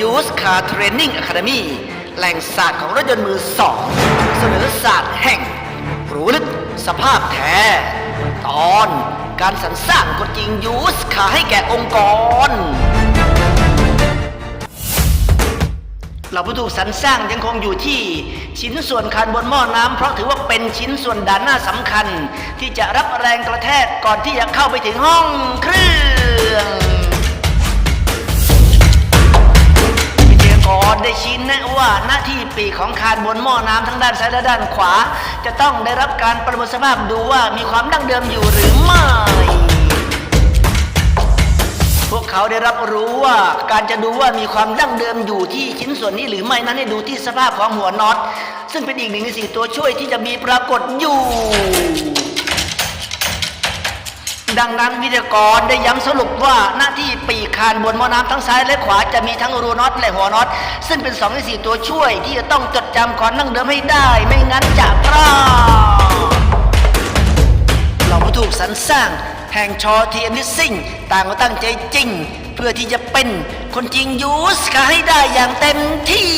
ยูสคาร์เทรนนิ่งอะคาเดมีแหล่งศาสตร์ของรถยนต์มือสอง เสนอศาสตร์แห่ง รู้ลึกสภาพแท้ ตอนการสรรสร้างกฎจริงยูสคาให้แก่องค์กรเราผู้ถูกสรรสร้างยังคงอยู่ที่ชิ้นส่วนคานบนหม้อน้ำเพราะถือว่าเป็นชิ้นส่วนด้านหน้าสำคัญ ที่จะรับแรงกระแทกก่อนที่จะเข้าไปถึงห้องเครื่อง ได้ชี้แนะว่าหน้าที่ปีกของคานบนหม้อน้ำทั้งด้านซ้ายและด้านขวา จะต้องได้รับการประเมินสภาพดูว่ามีความดั้งเดิมอยู่หรือไม่พวกเขาได้รับรู้ว่าการจะดูว่ามีความดั้งเดิมอยู่ที่ชิ้นส่วนนี้หรือไม่นั้นให้ดูที่สภาพของหัวน็อต ซึ่งเป็นอีกหนึ่งในสี่ตัวช่วยที่จะมีปรากฏอยู่ ดังนั้นวิทยากรได้ย้ำสรุปว่าหน้าที่ คานบนหม้อน้ำทั้งซ้ายและขวาจะมีทั้งรูน็อตและหัวน็อต ซึ่งเป็นสองในสี่ตัวช่วยที่จะต้องจดจำก่อนนั่งเดิมให้ได้ ไม่งั้นจะพลาดเราผู้ถูกสรรสร้าง แห่งชอทีเอ็มลิสซิ่ง ต่างก็ตั้งใจจริง เพื่อที่จะเป็นคนจริงยูสคาให้ได้อย่างเต็มที่